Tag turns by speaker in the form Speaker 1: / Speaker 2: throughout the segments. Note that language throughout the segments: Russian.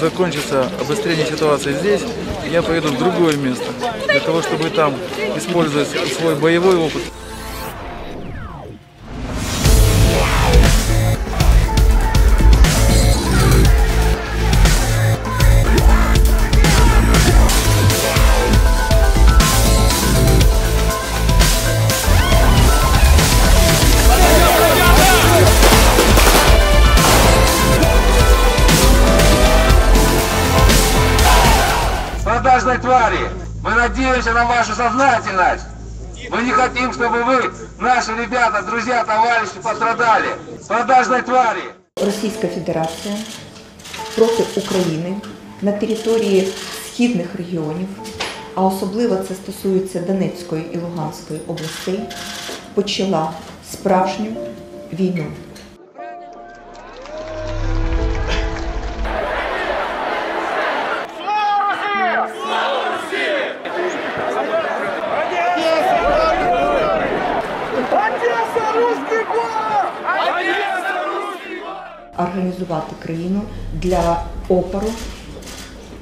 Speaker 1: закончится обострение ситуации здесь, я поеду в другое место, для того, чтобы там использовать свой боевой опыт.
Speaker 2: продажной твари. Мы надеемся на вашу сознательность. Мы не хотим, чтобы вы, наши ребята, друзья, товарищи, пострадали. Продажной твари.
Speaker 3: Російська Федерація проти України на території східних регіонів, а особливо це стосується Донецької і Луганської областей, почала справжню війну. організувати країну для опору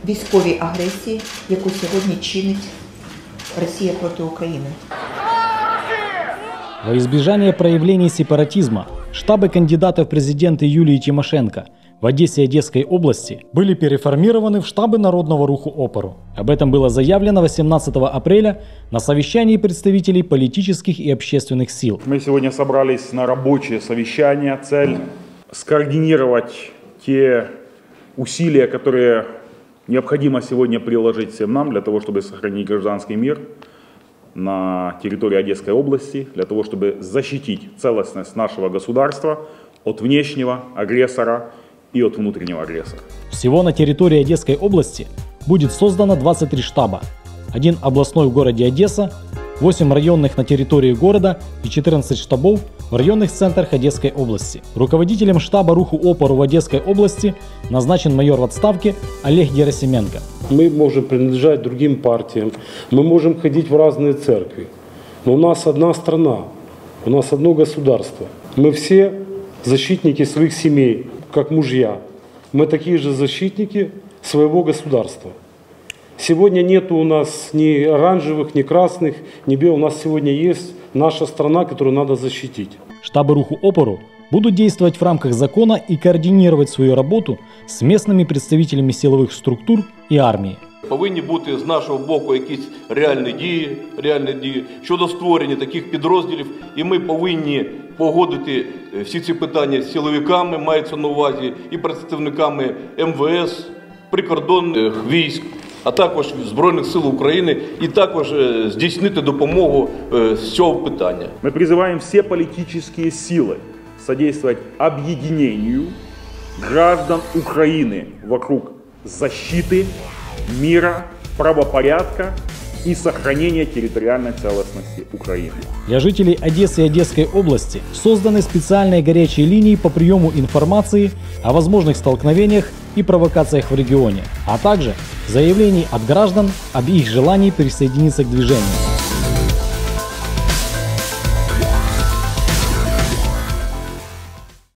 Speaker 3: військовій агресії, яку сьогодні чинить Росія проти України.
Speaker 4: Во избежание проявлений сепаратизма штабы кандидата в президенты Юлии Тимошенко в Одессе и Одесской области были переформированы в штабы Народного руху «Опору». Об этом было заявлено 18 апреля на совещании представителей политических и общественных сил.
Speaker 5: Мы сегодня собрались на рабочее совещание. Цель скоординировать те усилия, которые необходимо сегодня приложить всем нам для того, чтобы сохранить гражданский мир на территории Одесской области, для того, чтобы защитить целостность нашего государства от внешнего агрессора и от внутреннего агрессора.
Speaker 4: Всего на территории Одесской области будет создано 23 штаба. Один областной в городе Одесса, 8 районных на территории города и 14 штабов в районных центрах Одесской области. Руководителем штаба Руху Опору в Одесской области назначен майор в отставке Олег Герасименко.
Speaker 6: Мы можем принадлежать другим партиям, мы можем ходить в разные церкви. Но у нас одна страна, у нас одно государство. Мы все защитники своих семей, как мужья. Мы такие же защитники своего государства. Сегодня нет у нас ни оранжевых, ни красных, ни белых. У нас сегодня есть наша страна, которую надо защитить.
Speaker 4: Штабы Руху Опору будут действовать в рамках закона и координировать свою работу с местными представителями силовых структур и армии.
Speaker 7: Повинні бути з нашого боку якісь реальні дії, реальні дії щодо створення таких підрозділів, і ми повинні погодити е, всі ці питання з силовиками, мається на увазі, і представниками МВС, прикордонних військ, а також Збройних сил України, і також е, здійснити допомогу е, з цього питання.
Speaker 5: Мы призываем все политические силы содействовать объединению граждан Украины вокруг защиты, мира, правопорядка и сохранения территориальной целостности Украины.
Speaker 4: Для жителей Одессы и Одесской области созданы специальные горячие линии по приему информации о возможных столкновениях и провокациях в регионе, а также заявлений от граждан об их желании присоединиться к движению.